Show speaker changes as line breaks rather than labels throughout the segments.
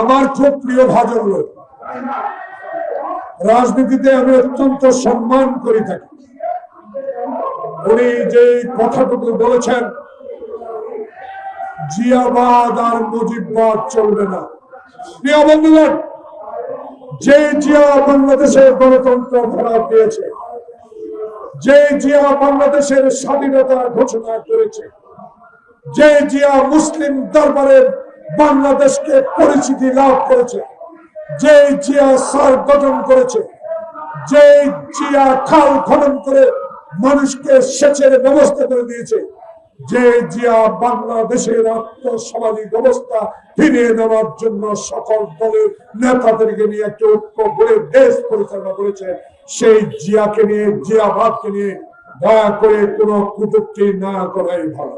আমার খুব প্রিয় ভাজন লোক। রাজনীতিতে আমি অত্যন্ত সম্মান করে থাকি। উনি যে কথাটুকু বলেছেন জিয়াবাদ আর মুজিববাদ চলবে না। প্রিয় বন্ধুগণ, যে জিয়া বাংলাদেশের গণতন্ত্র ফেরা পেয়েছে, যে জিয়া বাংলাদেশের স্বাধীনতা ঘোষণা করেছে, যে জিয়া মুসলিম দরবারের বাংলাদেশকে পরিচিতি লাভ করেছে। যে জিয়া সার গঠন করেছে যে জিয়া খাল খনন করে মানুষকে সেচের ব্যবস্থা করে দিয়েছে যে জিয়া বাংলাদেশের আত্মসামাজিক ব্যবস্থা ফিরিয়ে নেওয়ার জন্য সকল দলের নেতাদেরকে নিয়ে একটা ঐক্য গড়ে দেশ পরিচালনা করেছে, সেই জিয়াকে নিয়ে, জিয়াবাদকে নিয়ে দয়া করে কোনো কুটুক্তি না করাই ভালো।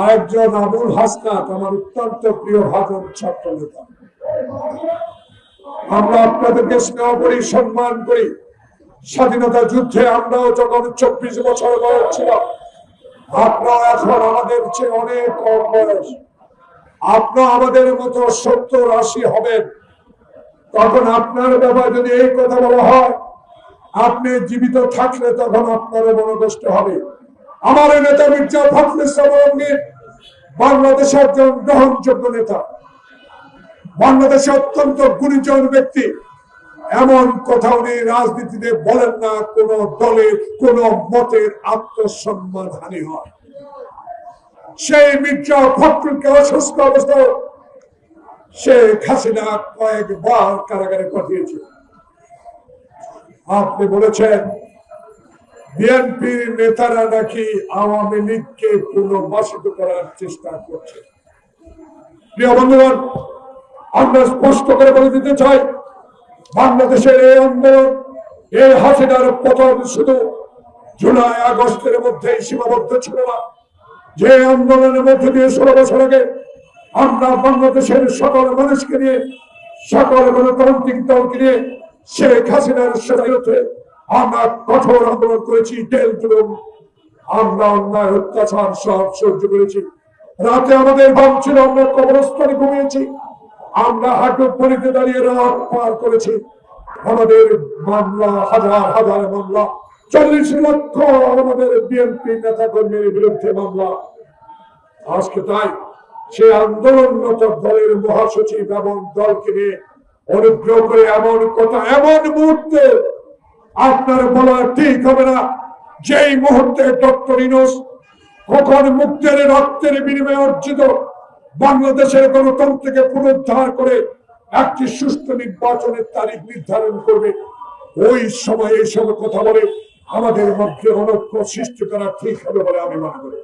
আরেকজন আবুল হাসনাত, আমার অত্যন্ত প্রিয় ভাজন ছাত্র নেতা। আমরা আপনাদেরকে স্নেহ করি সম্মান করি। স্বাধীনতা যুদ্ধে আমরাও যখন চব্বিশ বছর বয়স ছিল, আপনারা এখন আমাদের চেয়ে অনেক কম বয়স। আপনারা আমাদের মতো সত্তর আশি হবেন। তখন আপনার ব্যাপারে যদি এই কথা বলা হয়, আপনি জীবিত থাকলে তখন আপনারও মনে কষ্ট হবে। আমার নেতা মির্জা ফখরুল ইসলাম বাংলাদেশের একজন গ্রহণযোগ্য নেতা বাংলাদেশে অত্যন্ত গুণীজন ব্যক্তি, এমন কথা উনি রাজনীতিতে বলেন না, কোন দলের কোন মতের আত্মসম্মান হানি হয়। সেই মির্জা ফখরুলকে অসুস্থ অবস্থায় শেখ হাসিনা কয়েকবার কারাগারে পাঠিয়েছে। আপনি বলেছেন বিএনপির নেতারা নাকি আওয়ামী লীগকে পুনর্বাসিত করার চেষ্টা করছে। আমরা স্পষ্ট করে বলে দিতে চাই, বাংলাদেশের এই আন্দোলন, এই হাসিনার পতন শুধু জুলাই আগস্টের মধ্যে সীমাবদ্ধ ছিল না। যে আন্দোলনের মধ্যে দিয়ে ষোলো বছর আগে আমরা বাংলাদেশের সকল মানুষকে নিয়ে, সকল গণতান্ত্রিক দলকে নিয়ে শেখ হাসিনার বিরুদ্ধে আমরা কঠোর আন্দোলন করেছি আমরা অন্যায়, অত্যাচার সব সহ্য করেছি। রাতে আমাদের বাম ছিল, আমরা কবরস্থানে ঘুমিয়েছি। আমরা হাঁটু পরিতে দাঁড়িয়ে রাত পার করেছি। আমাদের মামলা, হাজার হাজার মামলা, চল্লিশ লক্ষ আমাদের বিএনপি নেতা কর্মীর বিরুদ্ধে মামলা। আজকে তাই সে আন্দোলনরত দলের মহাসচিব এবং দলকে নিয়ে অনুগ্রহ করে এমন কথা, এমন মুহূর্তে আপনার বলা ঠিক হবে না। যেই মুহূর্তে ডক্টর ইনোস কখন মুক্তের রক্তের বিনিময়ে অর্জিত বাংলাদেশের গণতন্ত্রকে পুনরুদ্ধার করে একটি সুষ্ঠু নির্বাচনের তারিখ নির্ধারণ করবে, ওই সময় এই এইসব কথা বলে আমাদের মধ্যে অনৈক্য সৃষ্টি করা ঠিক হবে বলে আমি মনে করি।